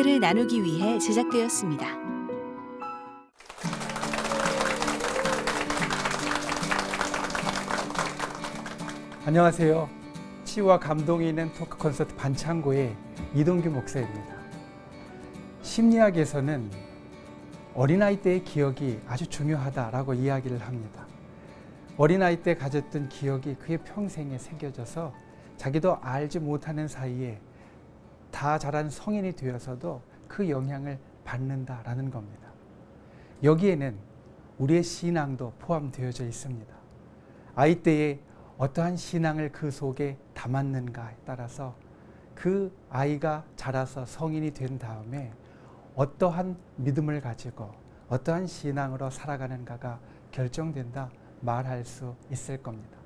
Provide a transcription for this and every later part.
은혜를 나누기 위해 제작되었습니다. 안녕하세요. 치유와 감동이 있는 토크 콘서트 반창고의 이동규 목사입니다. 심리학에서는 어린아이 때의 기억이 아주 중요하다라고 이야기를 합니다. 어린아이 때 가졌던 기억이 그의 평생에 새겨져서 자기도 알지 못하는 사이에 다 자란 성인이 되어서도 그 영향을 받는다라는 겁니다. 여기에는 우리의 신앙도 포함되어져 있습니다. 아이 때에 어떠한 신앙을 그 속에 담았는가에 따라서 그 아이가 자라서 성인이 된 다음에 어떠한 믿음을 가지고 어떠한 신앙으로 살아가는가가 결정된다 말할 수 있을 겁니다.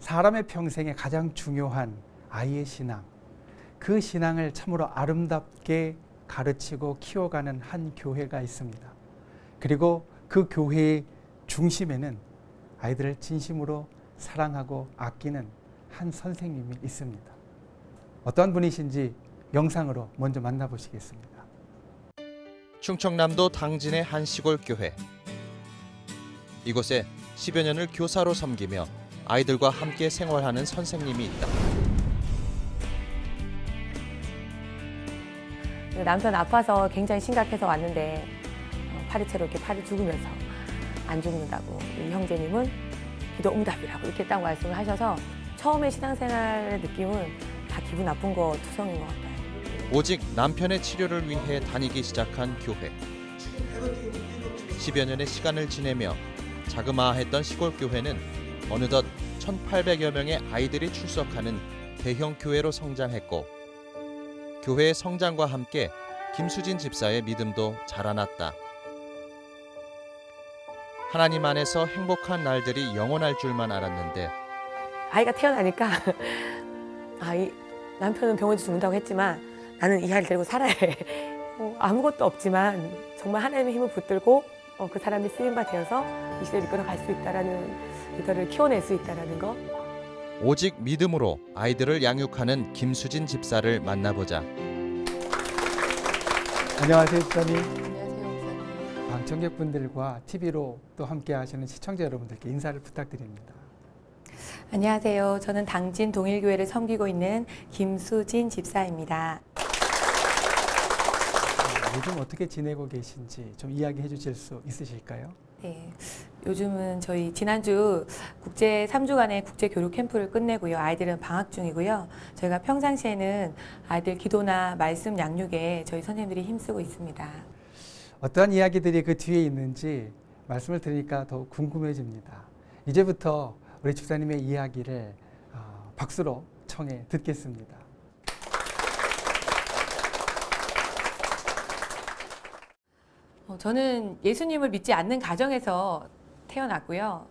사람의 평생에 가장 중요한 아이의 신앙, 그 신앙을 참으로 아름답게 가르치고 키워가는 한 교회가 있습니다. 그리고 그 교회의 중심에는 아이들을 진심으로 사랑하고 아끼는 한 선생님이 있습니다. 어떤 분이신지 영상으로 먼저 만나보시겠습니다. 충청남도 당진의 한 시골 교회. 이곳에 10여 년을 교사로 섬기며 아이들과 함께 생활하는 선생님이 있다. 남편 아파서 굉장히 심각해서 왔는데 어, 파리채로 이렇게 팔이 죽으면서 안 죽는다고 형제님은 기도 응답이라고 이렇게 딱 말씀을 하셔서 처음에 신앙생활의 느낌은 다 기분 나쁜 거 투성인 것 같아요. 오직 남편의 치료를 위해 다니기 시작한 교회. 10여 년의 시간을 지내며 자그마했던 시골 교회는 어느덧 1,800여 명의 아이들이 출석하는 대형 교회로 성장했고 교회의 성장과 함께 김수진 집사의 믿음도 자라났다. 하나님 안에서 행복한 날들이 영원할 줄만 알았는데 아이가 태어나니까 아이 남편은 병원에 죽는다고 했지만 나는 이 아이를 데리고 살아야 해. 어, 아무것도 없지만 정말 하나님의 힘을 붙들고 어, 그 사람이 쓰임바 되어서 이 시대를 이끌어 갈 수 있다라는 이들을 키워낼 수 있다라는 거. 오직 믿음으로 아이들을 양육하는 김수진 집사를 만나보자. 안녕하세요, 집사님. 안녕하세요, 목사님. 방청객분들과 TV로 또 함께 하시는 시청자 여러분들께 인사를 부탁드립니다. 안녕하세요. 저는 당진 동일교회를 섬기고 있는 김수진 집사입니다. 어, 요즘 어떻게 지내고 계신지 좀 이야기해 주실 수 있으실까요? 네, 요즘은 저희 지난주 국제 3주간의 국제 교육 캠프를 끝내고요. 아이들은 방학 중이고요. 저희가 평상시에는 아이들 기도나 말씀 양육에 저희 선생님들이 힘쓰고 있습니다. 어떠한 이야기들이 그 뒤에 있는지 말씀을 들으니까 더욱 궁금해집니다. 이제부터 우리 집사님의 이야기를 어, 박수로 청해 듣겠습니다. 어, 저는 예수님을 믿지 않는 가정에서 태어났고요.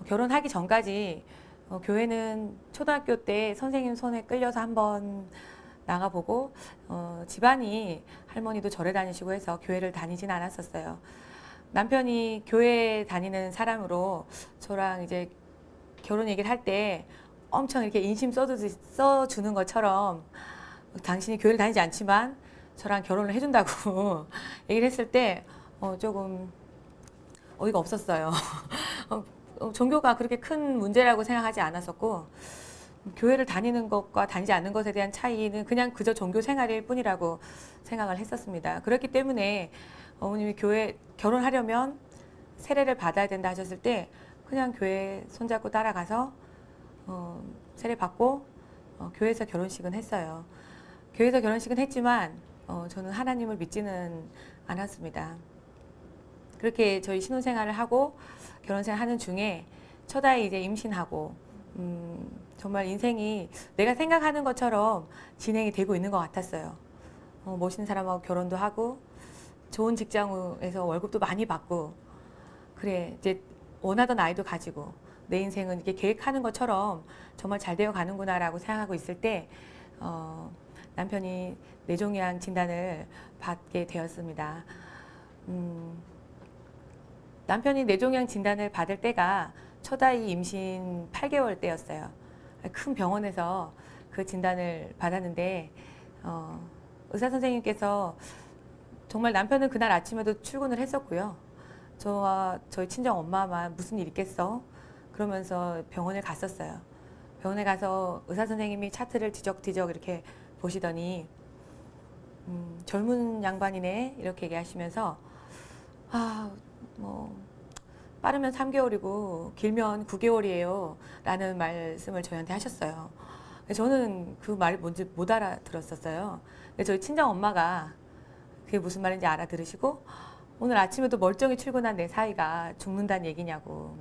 어, 결혼하기 전까지 어, 교회는 초등학교 때 선생님 손에 끌려서 한번 나가보고 어, 집안이 할머니도 절에 다니시고 해서 교회를 다니진 않았었어요. 남편이 교회 다니는 사람으로 저랑 이제 결혼 얘기를 할 때 엄청 이렇게 인심 써주, 써주는 것처럼 당신이 교회를 다니지 않지만 저랑 결혼을 해준다고 얘기를 했을 때 어, 조금 어이가 없었어요. 어, 어, 종교가 그렇게 큰 문제라고 생각하지 않았었고 교회를 다니는 것과 다니지 않는 것에 대한 차이는 그냥 그저 종교 생활일 뿐이라고 생각을 했었습니다. 그렇기 때문에 어머님이 교회 결혼하려면 세례를 받아야 된다 하셨을 때 그냥 교회 손잡고 따라가서 어, 세례 받고 어, 교회에서 결혼식은 했어요. 교회에서 결혼식은 했지만 어, 저는 하나님을 믿지는 않았습니다. 그렇게 저희 신혼생활을 하고 결혼생활 하는 중에 첫 아이 이제 임신하고 음, 정말 인생이 내가 생각하는 것처럼 진행이 되고 있는 것 같았어요. 어, 멋있는 사람하고 결혼도 하고 좋은 직장에서 월급도 많이 받고 그래 이제 원하던 아이도 가지고 내 인생은 이렇게 계획하는 것처럼 정말 잘 되어 가는구나라고 생각하고 있을 때 어, 남편이 뇌종양 진단을 받게 되었습니다. 음, 남편이 뇌종양 진단을 받을 때가 첫 아이 임신 8개월 때였어요. 큰 병원에서 그 진단을 받았는데 어, 의사 선생님께서 정말 남편은 그날 아침에도 출근을 했었고요. 저와 저희 친정 엄마만 무슨 일 있겠어? 그러면서 병원을 갔었어요. 병원에 가서 의사 선생님이 차트를 뒤적뒤적 이렇게 보시더니 음, 젊은 양반이네 이렇게 얘기하시면서 아 뭐 빠르면 3개월이고 길면 9개월이에요 라는 말씀을 저희한테 하셨어요. 저는 그 말이 뭔지 못 알아들었었어요. 저희 친정 엄마가 그게 무슨 말인지 알아들으시고 오늘 아침에도 멀쩡히 출근한 내 사이가 죽는다는 얘기냐고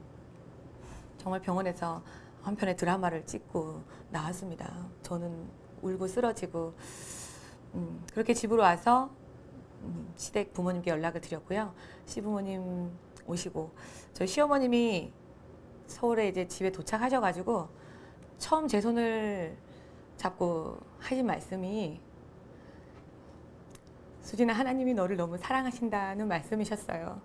정말 병원에서 한 편의 드라마를 찍고 나왔습니다. 저는 울고 쓰러지고 음, 그렇게 집으로 와서 음, 시댁 부모님께 연락을 드렸고요. 시부모님 오시고 저희 시어머님이 서울에 이제 집에 도착하셔가지고 처음 제 손을 잡고 하신 말씀이 수진아 하나님이 너를 너무 사랑하신다는 말씀이셨어요.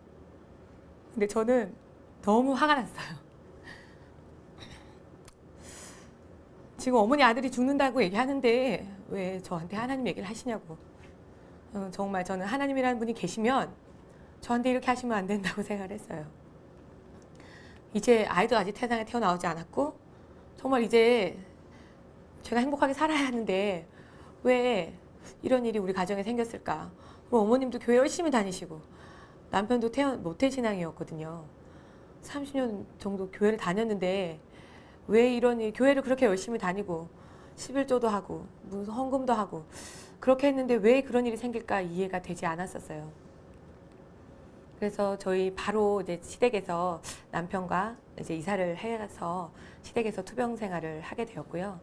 근데 저는 너무 화가 났어요. 지금 어머니 아들이 죽는다고 얘기하는데 왜 저한테 하나님 얘기를 하시냐고. 어, 정말 저는 하나님이라는 분이 계시면 저한테 이렇게 하시면 안 된다고 생각을 했어요. 이제 아이도 아직 세상에 태어나오지 않았고 정말 이제 제가 행복하게 살아야 하는데 왜 이런 일이 우리 가정에 생겼을까? 어머님도 교회 열심히 다니시고 남편도 태어, 모태신앙이었거든요. 30년 정도 교회를 다녔는데 왜 일, 교회를 그렇게 열심히 다니고 11조도 하고 무슨 헌금도 하고 그렇게 했는데 왜 그런 일이 생길까 이해가 되지 않았었어요. 그래서 저희 바로 이제 시댁에서 남편과 이제 이사를 해서 시댁에서 투병 생활을 하게 되었고요.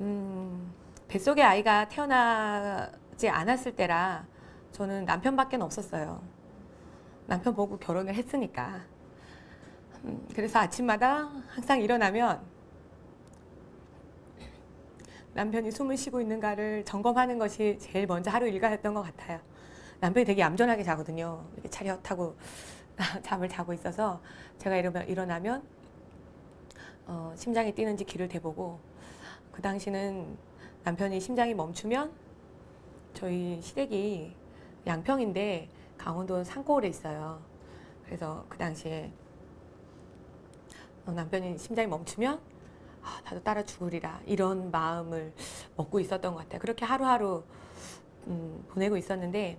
음, 뱃속에 아이가 태어나지 않았을 때라 저는 남편밖에 없었어요. 남편 보고 결혼을 했으니까. 음, 그래서 아침마다 항상 일어나면 남편이 숨을 쉬고 있는가를 점검하는 것이 제일 먼저 하루 일과였던 것 같아요. 남편이 되게 얌전하게 자거든요. 이렇게 차렷하고 잠을 자고 있어서 제가 일어나면, 일어나면 어, 심장이 뛰는지 귀를 대보고 그 당시는 남편이 심장이 멈추면 저희 시댁이 양평인데 강원도 산골에 있어요. 그래서 그 당시에 어, 남편이 심장이 멈추면 아, 나도 따라 죽으리라 이런 마음을 먹고 있었던 것 같아요. 그렇게 하루하루 음, 보내고 있었는데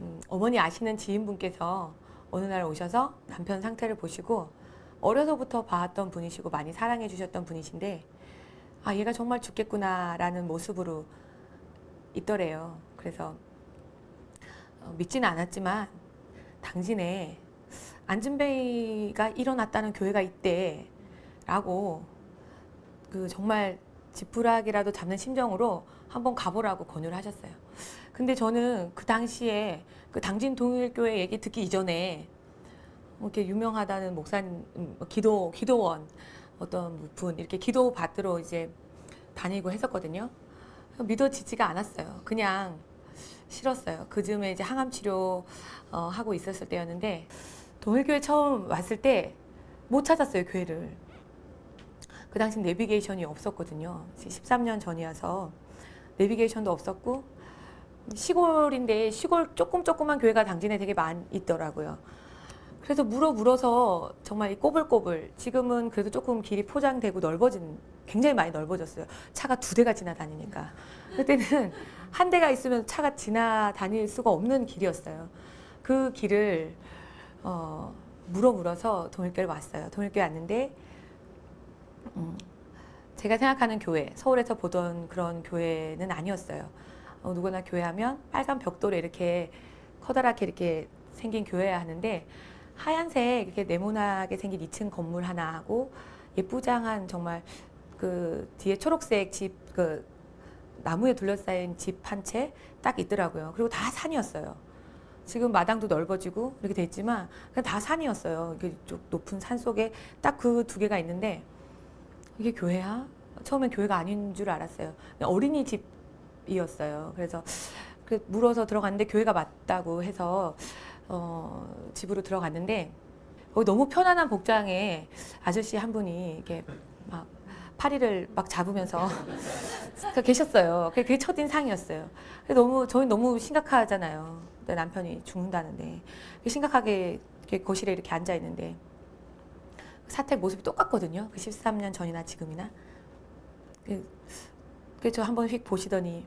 음, 어머니 아시는 지인분께서 어느 날 오셔서 남편 상태를 보시고 어려서부터 봐왔던 분이시고 많이 사랑해 주셨던 분이신데 아 얘가 정말 죽겠구나라는 모습으로 있더래요. 그래서 어, 믿지는 않았지만 당신의 안진뱅이가 일어났다는 교회가 있대라고 그 정말 지푸라기라도 잡는 심정으로 한번 가보라고 권유를 하셨어요. 근데 저는 그 당시에 그 당진 동일교회 얘기 듣기 이전에 뭐 이렇게 유명하다는 목사님, 음, 기도 기도원 어떤 분 이렇게 기도 받으러 이제 다니고 했었거든요. 믿어지지가 않았어요. 그냥 싫었어요. 그 즈음에 이제 항암 치료 어, 하고 있었을 때였는데 동일교회 처음 왔을 때 못 찾았어요 교회를. 그 당시 내비게이션이 없었거든요. 13년 전이어서 내비게이션도 없었고 시골인데 시골 조금 조그만 교회가 당진에 되게 많이 있더라고요. 그래서 물어 물어서 정말 이 꼬불꼬불 지금은 그래도 조금 길이 포장되고 넓어진 굉장히 많이 넓어졌어요. 차가 두 대가 지나다니니까 그때는 한 대가 있으면 차가 지나다닐 수가 없는 길이었어요. 그 길을 어, 물어 물어서 동일교를 왔어요. 동일교에 왔는데 음, 제가 생각하는 교회 서울에서 보던 그런 교회는 아니었어요. 어, 누구나 교회하면 빨간 벽돌에 이렇게 커다랗게 이렇게 생긴 교회야 하는데 하얀색 이렇게 네모나게 생긴 2층 건물 하나 하고 예쁘장한 정말 그 뒤에 초록색 집 그 나무에 둘러싸인 집 한 채 딱 있더라고요. 그리고 다 산이었어요. 지금 마당도 넓어지고 이렇게 돼 있지만 그냥 다 산이었어요. 이렇게 쭉 높은 산 속에 딱 그 두 개가 있는데 이게 교회야? 처음엔 교회가 아닌 줄 알았어요. 어린이 집이었어요. 그래서 그 물어서 들어갔는데 교회가 맞다고 해서 어, 집으로 들어갔는데 너무 편안한 복장에 아저씨 한 분이 이렇게 막 파리를 막 잡으면서 계셨어요. 그게 첫 인상이었어요. 너무 저희 너무 심각하잖아요. 내 남편이 죽는다는데 심각하게 이렇게 거실에 이렇게 앉아 있는데 사택 모습이 똑같거든요. 그 13년 전이나 지금이나. 그- 그래서 저 한번 휙 보시더니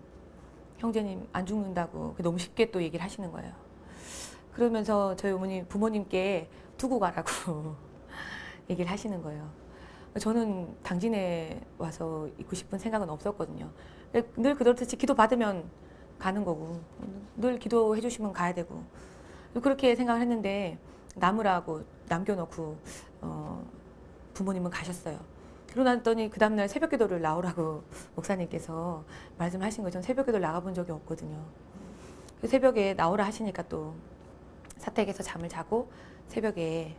형제님 안 죽는다고 너무 쉽게 또 얘기를 하시는 거예요. 그러면서 저희 어머니 부모님께 두고 가라고 얘기를 하시는 거예요. 저는 당진에 와서 있고 싶은 생각은 없었거든요. 늘 그렇듯이 기도 받으면 가는 거고 늘 기도해 주시면 가야 되고 그렇게 생각을 했는데 남으라고 남겨놓고 어, 부모님은 가셨어요. 그러고 났더니 그 다음날 새벽 기도를 나오라고 목사님께서 말씀하신 거죠. 새벽 기도를 나가본 적이 없거든요. 그 새벽에 나오라 하시니까 또 사택에서 잠을 자고 새벽에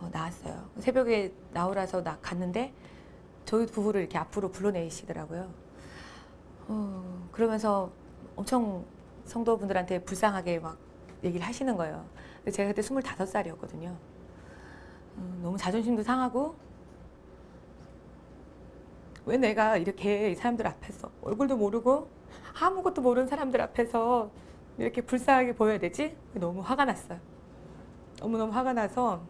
어, 나왔어요. 새벽에 나오라서 나 갔는데 저희 부부를 이렇게 앞으로 불러내시더라고요. 어, 그러면서 엄청 성도분들한테 불쌍하게 막 얘기를 하시는 거예요. 제가 그때 25살이었거든요. 음, 너무 자존심도 상하고 왜 내가 이렇게 이 사람들 앞에서 얼굴도 모르고 아무것도 모르는 사람들 앞에서 이렇게 불쌍하게 보여야 되지? 너무 화가 났어요. 너무너무 화가 나서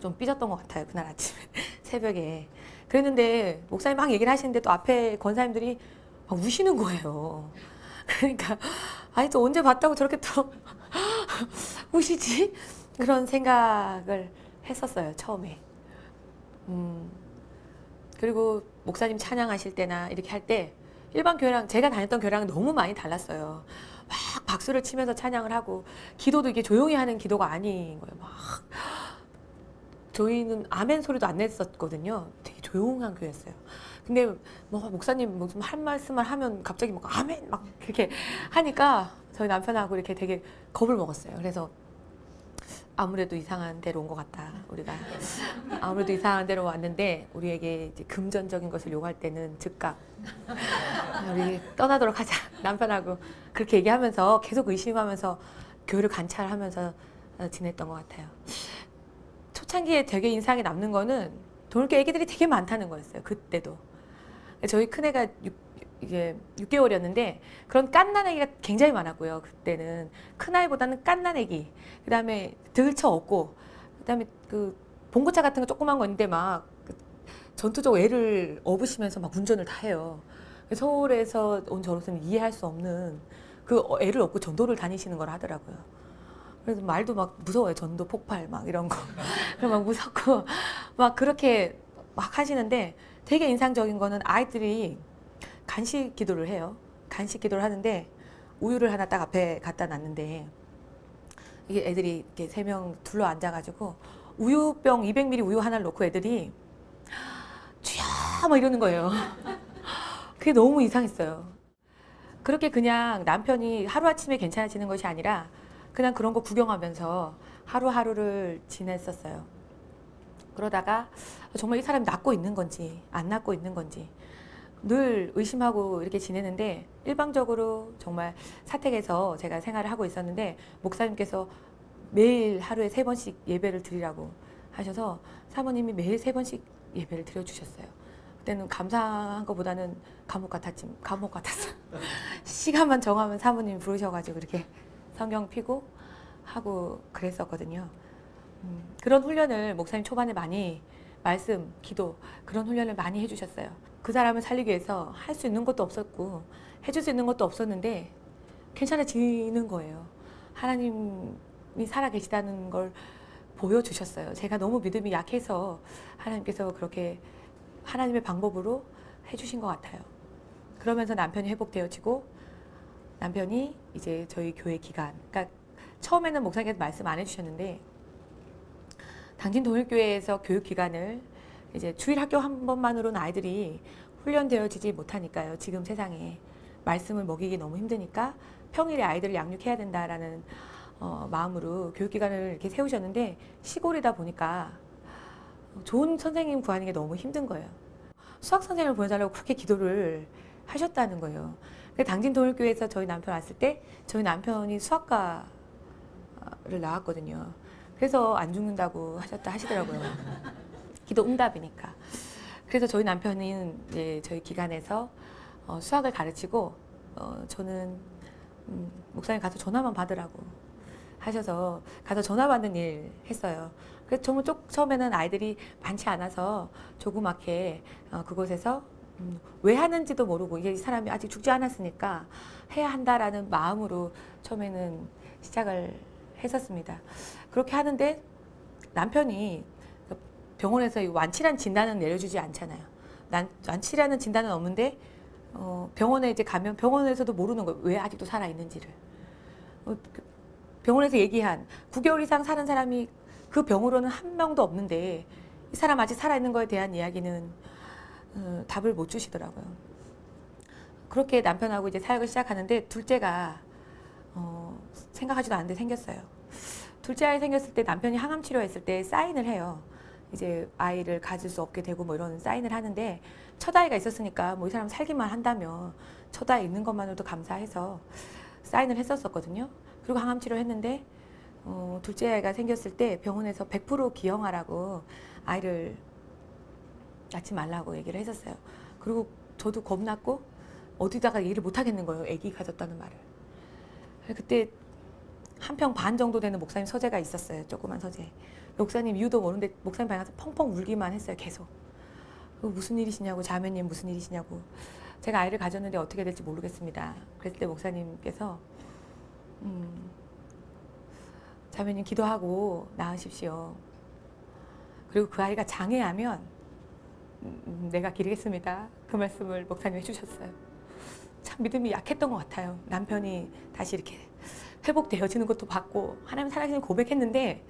좀 삐졌던 것 같아요. 그날 아침에 새벽에. 그랬는데 목사님 막 얘기를 하시는데 또 앞에 권사님들이 막 우시는 거예요. 그러니까 아니 또 언제 봤다고 저렇게 또 우시지? 그런 생각을 했었어요. 처음에. 음. 그리고 목사님 찬양하실 때나 이렇게 할 때 일반 교회랑 제가 다녔던 교회랑 너무 많이 달랐어요. 막 박수를 치면서 찬양을 하고 기도도 이게 조용히 하는 기도가 아닌 거예요. 막 저희는 아멘 소리도 안 냈었거든요. 되게 조용한 교회였어요. 근데 뭐 목사님 무슨 할 말씀을 하면 갑자기 막 아멘 막 그렇게 하니까 저희 남편하고 이렇게 되게 겁을 먹었어요. 그래서 아무래도 이상한 데로 온 것 같다. 우리가 아무래도 이상한 데로 왔는데 우리에게 이제 금전적인 것을 요구할 때는 즉각 우리 떠나도록 하자. 남편하고 그렇게 얘기하면서 계속 의심하면서 교회를 관찰하면서 어, 지냈던 것 같아요. 초창기에 되게 인상에 남는 거는 돌교 애기들이 되게 많다는 거였어요. 그때도 저희 큰애가 육, 이게 6개월이었는데 그런 깐난 애기가 굉장히 많았고요. 그때는 큰 아이보다는 깐난 애기. 그다음에 들쳐 없고 그다음에 그 봉고차 같은 거 조그만 거 있는데 막그 전투적 애를 업으시면서 막 운전을 다 해요. 서울에서 온 저로서는 이해할 수 없는 그 애를 업고 전도를 다니시는 걸 하더라고요. 그래서 말도 막 무서워요. 전도 폭발 막 이런 거. 그막 무섭고 막 그렇게 막 하시는데 되게 인상적인 거는 아이들이 간식 기도를 해요. 간식 기도를 하는데 우유를 하나 딱 앞에 갖다 놨는데 이게 애들이 이렇게 세 명 둘러 앉아가지고 우유병 200ml 우유 하나를 놓고 애들이 쥐야 막 이러는 거예요. 그게 너무 이상했어요. 그렇게 그냥 남편이 하루아침에 괜찮아지는 것이 아니라 그냥 그런 거 구경하면서 하루하루를 지냈었어요. 그러다가 정말 이 사람이 낫고 있는 건지 안 낫고 있는 건지 늘 의심하고 이렇게 지내는데 일방적으로 정말 사택에서 제가 생활을 하고 있었는데 목사님께서 매일 하루에 세 번씩 예배를 드리라고 하셔서 사모님이 매일 세 번씩 예배를 드려주셨어요. 그때는 감사한 것보다는 감옥 같았지 감옥 같았어요. 시간만 정하면 사모님 부르셔가지고 이렇게 성경 피고 하고 그랬었거든요. 음, 그런 훈련을 목사님 초반에 많이 말씀, 기도 그런 훈련을 많이 해주셨어요. 그 사람을 살리기 위해서 할 수 있는 것도 없었고 해줄 수 있는 것도 없었는데 괜찮아지는 거예요. 하나님이 살아 계시다는 걸 보여주셨어요. 제가 너무 믿음이 약해서 하나님께서 그렇게 하나님의 방법으로 해주신 것 같아요. 그러면서 남편이 회복되어지고 남편이 이제 저희 교회 기간, 그러니까 처음에는 목사님께서 말씀 안 해주셨는데 당진 동일교회에서 교육 기간을 이제 주일 학교 한 번만으로는 아이들이 훈련되어지지 못하니까요. 지금 세상에 말씀을 먹이기 너무 힘드니까 평일에 아이들을 양육해야 된다라는 어, 마음으로 교육 기간을 이렇게 세우셨는데 시골이다 보니까 좋은 선생님 구하는 게 너무 힘든 거예요. 수학 선생님을 보내달라고 그렇게 기도를 하셨다는 거예요. 근데 당진 동일교회에서 저희 남편 왔을 때 저희 남편이 수학과를 나왔거든요. 그래서 안 죽는다고 하셨다 하시더라고요. 기도 응답이니까. 그래서 저희 남편은 이제 저희 기관에서 어, 수학을 가르치고 어, 저는 음, 목사님 가서 전화만 받으라고 하셔서 가서 전화 받는 일 했어요. 그래서 정말 쪽 처음에는 아이들이 많지 않아서 조그맣게 어, 그곳에서 음, 왜 하는지도 모르고 이게 이 사람이 아직 죽지 않았으니까 해야 한다라는 마음으로 처음에는 시작을 했었습니다. 그렇게 하는데 남편이 병원에서 이 완치란 진단은 내려주지 않잖아요. 난, 완치라는 진단은 없는데 어, 병원에 이제 가면 병원에서도 모르는 거예요. 왜 아직도 살아 있는지를. 어, 그 병원에서 얘기한 9개월 이상 사는 사람이 그 병으로는 한 명도 없는데 이 사람 아직 살아 있는 거에 대한 이야기는 어, 답을 못 주시더라고요. 그렇게 남편하고 이제 사역을 시작하는데 둘째가 어, 생각하지도 않는데 생겼어요. 둘째 아이 생겼을 때 남편이 항암 치료했을 때 사인을 해요. 이제 아이를 가질 수 없게 되고 뭐 이런 사인을 하는데 첫 아이가 있었으니까 뭐 이 사람 살기만 한다면 첫 아이 있는 것만으로도 감사해서 사인을 했었었거든요. 그리고 항암 치료 했는데 어, 둘째 아이가 생겼을 때 병원에서 100% 기형아라고 아이를 낳지 말라고 얘기를 했었어요. 그리고 저도 겁났고 어디다가 얘기를 못 하겠는 거예요. 아기 가졌다는 말을. 그때 한 평 반 정도 되는 목사님 서재가 있었어요. 조그만 서재. 목사님 이유도 모르는데 목사님 방에 가서 펑펑 울기만 했어요. 계속. 그 무슨 일이시냐고 자매님 무슨 일이시냐고. 제가 아이를 가졌는데 어떻게 될지 모르겠습니다. 그랬을 때 목사님께서 음, 자매님 기도하고 나으십시오. 그리고 그 아이가 장애하면 음, 내가 기르겠습니다. 그 말씀을 목사님 해주셨어요. 참 믿음이 약했던 것 같아요. 남편이 다시 이렇게 회복되어지는 것도 봤고 하나님 살아계신 고백했는데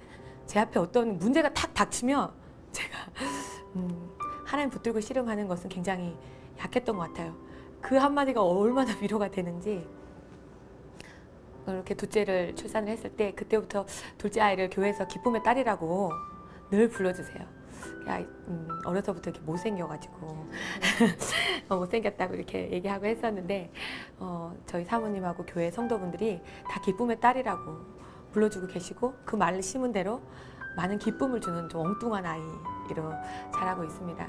제 앞에 어떤 문제가 탁 닥치면 제가 음, 하나님 붙들고 씨름하는 것은 굉장히 약했던 것 같아요. 그 한마디가 얼마나 위로가 되는지 이렇게 둘째를 출산을 했을 때 그때부터 둘째 아이를 교회에서 기쁨의 딸이라고 늘 불러주세요. 야, 음, 어려서부터 이렇게 못생겨가지고 어, 못생겼다고 이렇게 얘기하고 했었는데 어, 저희 사모님하고 교회 성도분들이 다 기쁨의 딸이라고 불러주고 계시고 그 말을 심은 대로 많은 기쁨을 주는 좀 엉뚱한 아이로 자라고 있습니다.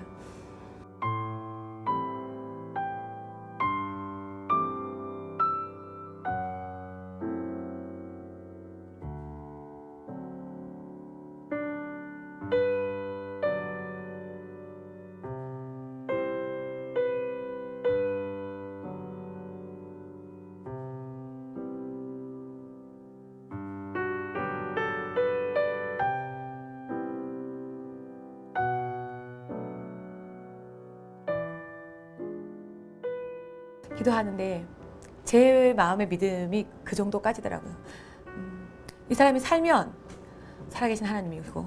기도하는데 제 마음의 믿음이 그 정도까지더라고요. 음, 이 사람이 살면 살아계신 하나님이고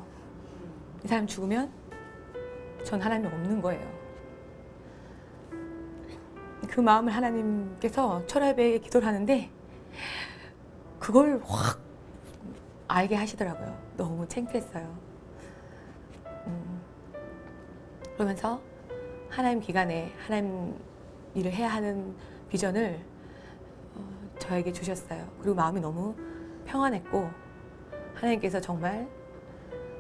이 사람 죽으면 전 하나님이 없는 거예요. 그 마음을 하나님께서 철야배에 기도를 하는데 그걸 확 알게 하시더라고요. 너무 창피했어요. 음, 그러면서 하나님 기간에 하나님 일을 해야 하는 비전을 어, 저에게 주셨어요. 그리고 마음이 너무 평안했고 하나님께서 정말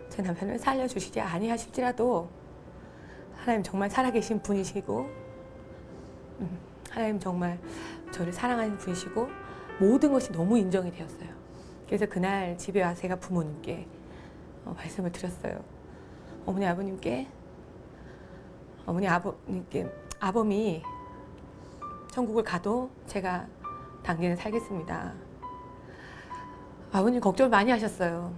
제 남편을 살려주시지 아니하실지라도 하나님 정말 살아계신 분이시고 음, 하나님 정말 저를 사랑하는 분이시고 모든 것이 너무 인정이 되었어요. 그래서 그날 집에 와서 제가 부모님께 어, 말씀을 드렸어요. 어머니 아버님께 어머니 아버님께 아범이 천국을 가도 제가 당신을 살겠습니다. 아버님 걱정을 많이 하셨어요.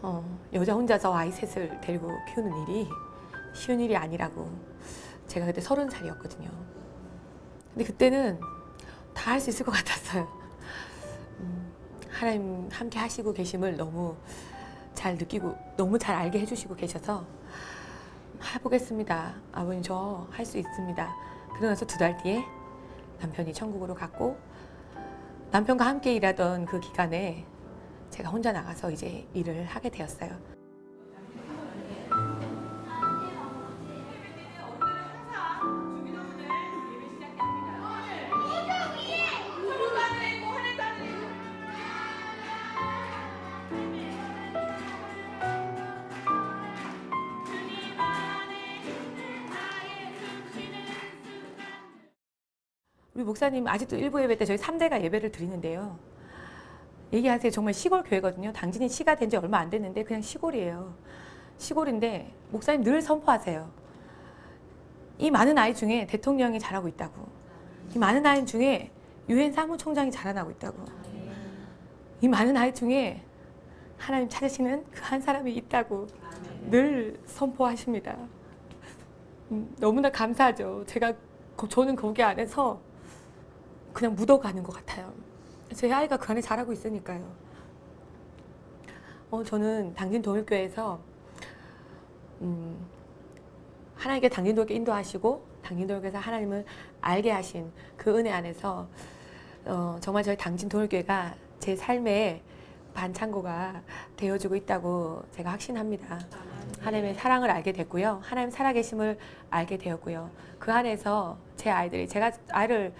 어, 여자 혼자서 아이 셋을 데리고 키우는 일이 쉬운 일이 아니라고. 제가 그때 서른 살이었거든요. 근데 그때는 다 할 수 있을 것 같았어요. 음, 하나님 함께 하시고 계심을 너무 잘 느끼고 너무 잘 알게 해주시고 계셔서 해보겠습니다. 아버님 저 할 수 있습니다. 그러고 나서 두 달 뒤에 남편이 천국으로 갔고 남편과 함께 일하던 그 기간에 제가 혼자 나가서 이제 일을 하게 되었어요. 목사님 아직도 일부 예배 때 저희 3대가 예배를 드리는데요. 얘기하세요. 정말 시골 교회거든요. 당진이 시가 된 지 얼마 안 됐는데 그냥 시골이에요. 시골인데 목사님 늘 선포하세요. 이 많은 아이 중에 대통령이 잘하고 있다고. 이 많은 아이 중에 유엔 사무총장이 자라나고 있다고. 이 많은 아이 중에 하나님 찾으시는 그 한 사람이 있다고 늘 선포하십니다. 음, 너무나 감사하죠. 제가 거- 저는 거기 안에서 그냥 묻어가는 것 같아요. 제 아이가 그 안에 자라고 있으니까요. 어, 저는 당진 도일교회에서 음, 하나님께 당진도교회 인도하시고 당진도교회에서 하나님을 알게 하신 그 은혜 안에서 어, 정말 저희 당진 도일교회가 제 삶의 반창고가 되어주고 있다고 제가 확신합니다. 하나님의 사랑을 알게 됐고요. 하나님 살아계심을 알게 되었고요. 그 안에서 제 아이들이 제가 아이를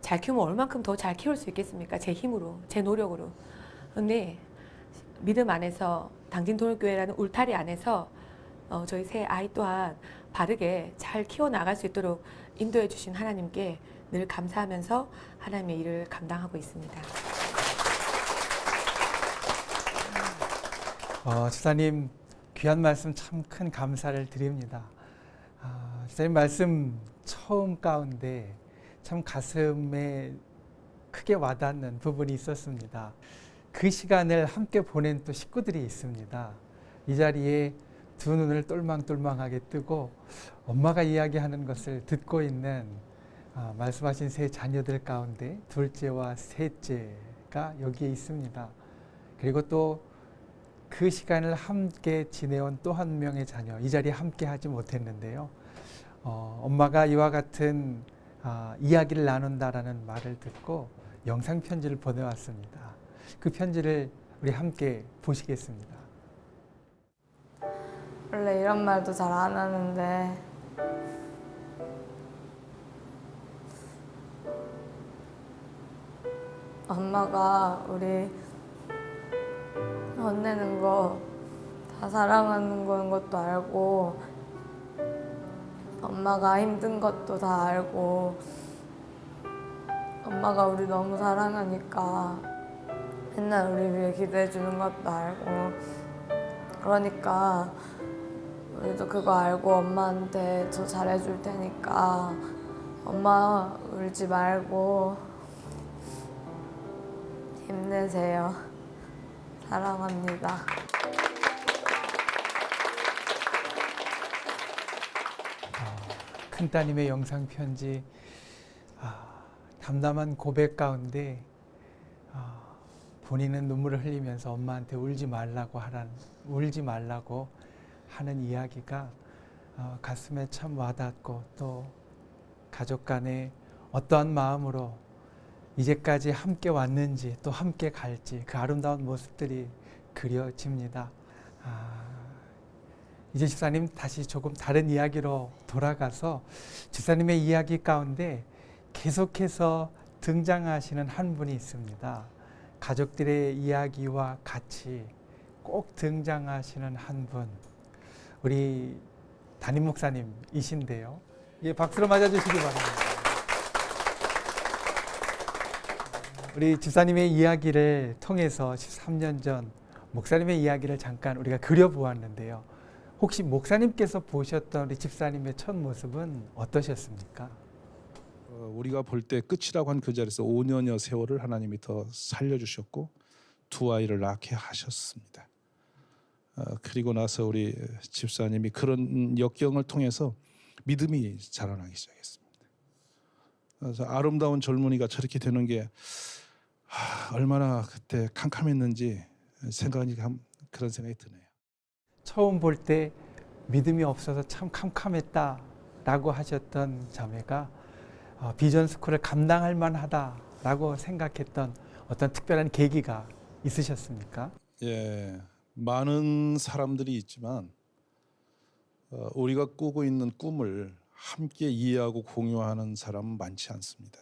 잘 키우면 얼만큼 더 잘 키울 수 있겠습니까? 제 힘으로, 제 노력으로. 근데 믿음 안에서 당진도일교회라는 울타리 안에서 어, 저희 새 아이 또한 바르게 잘 키워 나갈 수 있도록 인도해 주신 하나님께 늘 감사하면서 하나님의 일을 감당하고 있습니다. 어, 집사님 귀한 말씀 참 큰 감사를 드립니다. 아, 집사님 말씀 처음 가운데 참 가슴에 크게 와닿는 부분이 있었습니다. 그 시간을 함께 보낸 또 식구들이 있습니다. 이 자리에 두 눈을 똘망똘망하게 뜨고 엄마가 이야기하는 것을 듣고 있는 아, 말씀하신 세 자녀들 가운데 둘째와 셋째가 여기에 있습니다. 그리고 또 그 시간을 함께 지내온 또 한 명의 자녀 이 자리에 함께 하지 못했는데요. 어, 엄마가 이와 같은 아, 이야기를 나눈다라는 말을 듣고 영상 편지를 보내왔습니다. 그 편지를 우리 함께 보시겠습니다. 원래 이런 말도 잘 안 하는데 엄마가 우리 혼내는 거 다 사랑하는 거인 것도 알고 엄마가 힘든 것도 다 알고 엄마가 우리 너무 사랑하니까 맨날 우리 위해 기도해 주는 것도 알고 그러니까 우리도 그거 알고 엄마한테 더 잘해줄 테니까 엄마 울지 말고 힘내세요. 사랑합니다. 큰 따님의 영상 편지 아, 담담한 고백 가운데 아, 본인은 눈물을 흘리면서 엄마한테 울지 말라고 하란 울지 말라고 하는 이야기가 어, 가슴에 참 와닿고 또 가족 간에 어떠한 마음으로 이제까지 함께 왔는지 또 함께 갈지 그 아름다운 모습들이 그려집니다. 아, 이제 집사님 다시 조금 다른 이야기로 돌아가서 집사님의 이야기 가운데 계속해서 등장하시는 한 분이 있습니다. 가족들의 이야기와 같이 꼭 등장하시는 한 분, 우리 담임 목사님이신데요. 예, 박수로 맞아주시기 바랍니다. 우리 집사님의 이야기를 통해서 13년 전 목사님의 이야기를 잠깐 우리가 그려보았는데요. 혹시 목사님께서 보셨던 우리 집사님의 첫 모습은 어떠셨습니까? 어, 우리가 볼 때 끝이라고 한 그 자리에서 5년여 세월을 하나님이 더 살려주셨고 두 아이를 낳게 하셨습니다. 어, 그리고 나서 우리 집사님이 그런 역경을 통해서 믿음이 자라나기 시작했습니다. 그래서 아름다운 젊은이가 저렇게 되는 게 하, 얼마나 그때 캄캄했는지 생각이 감- 그런 생각이 드네요. 처음 볼 때 믿음이 없어서 참 캄캄했다라고 하셨던 자매가 어, 비전 스쿨을 감당할 만하다라고 생각했던 어떤 특별한 계기가 있으셨습니까? 예, 많은 사람들이 있지만 어, 우리가 꾸고 있는 꿈을 함께 이해하고 공유하는 사람은 많지 않습니다.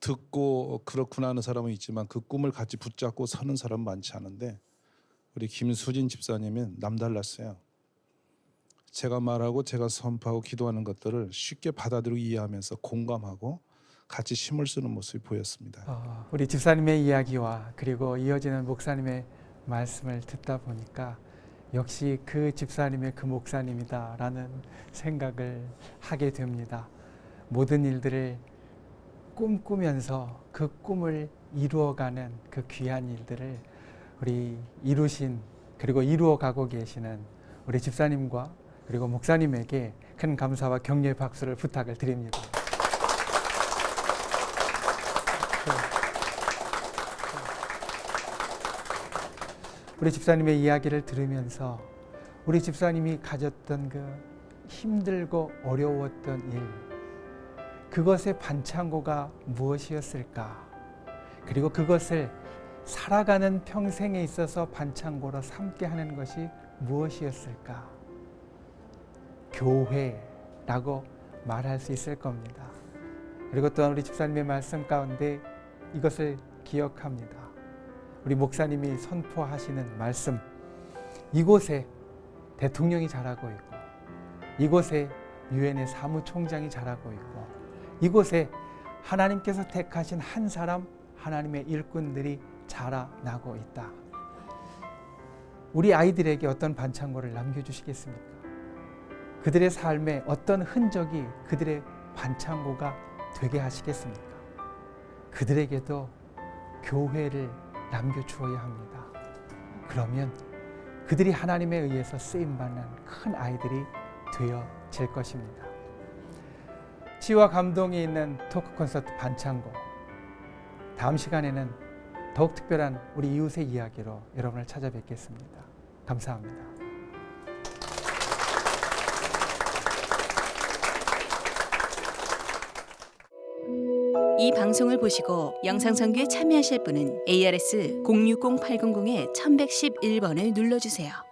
듣고 그렇구나 하는 사람은 있지만 그 꿈을 같이 붙잡고 서는 사람은 많지 않은데 우리 김수진 집사님은 남달랐어요. 제가 말하고 제가 선포하고 기도하는 것들을 쉽게 받아들이고 이해하면서 공감하고 같이 힘을 쓰는 모습이 보였습니다. 어, 우리 집사님의 이야기와 그리고 이어지는 목사님의 말씀을 듣다 보니까 역시 그 집사님의 그 목사님이다라는 생각을 하게 됩니다. 모든 일들을 꿈꾸면서 그 꿈을 이루어가는 그 귀한 일들을 우리 이루신 그리고 이루어 가고 계시는 우리 집사님과 그리고 목사님에게 큰 감사와 격려의 박수를 부탁을 드립니다. 우리 집사님의 이야기를 들으면서 우리 집사님이 가졌던 그 힘들고 어려웠던 일, 그것의 반창고가 무엇이었을까? 그리고 그것을 살아가는 평생에 있어서 반창고로 삼게 하는 것이 무엇이었을까? 교회라고 말할 수 있을 겁니다. 그리고 또한 우리 집사님의 말씀 가운데 이것을 기억합니다. 우리 목사님이 선포하시는 말씀. 이곳에 대통령이 자라고 있고, 이곳에 유엔의 사무총장이 자라고 있고, 이곳에 하나님께서 택하신 한 사람, 하나님의 일꾼들이 자라나고 있다. 우리 아이들에게 어떤 반창고를 남겨주시겠습니까? 그들의 삶에 어떤 흔적이 그들의 반창고가 되게 하시겠습니까? 그들에게도 교회를 남겨주어야 합니다. 그러면 그들이 하나님에 의해서 쓰임받는 큰 아이들이 되어질 것입니다. 치유와 감동이 있는 토크 콘서트 반창고. 다음 시간에는 더욱 특별한 우리 이웃의 이야기로 여러분을 찾아뵙겠습니다. 감사합니다. 이 방송을 보시고 영상 선교에 참여하실 분은 ARS 060800에 1111번을 눌러주세요.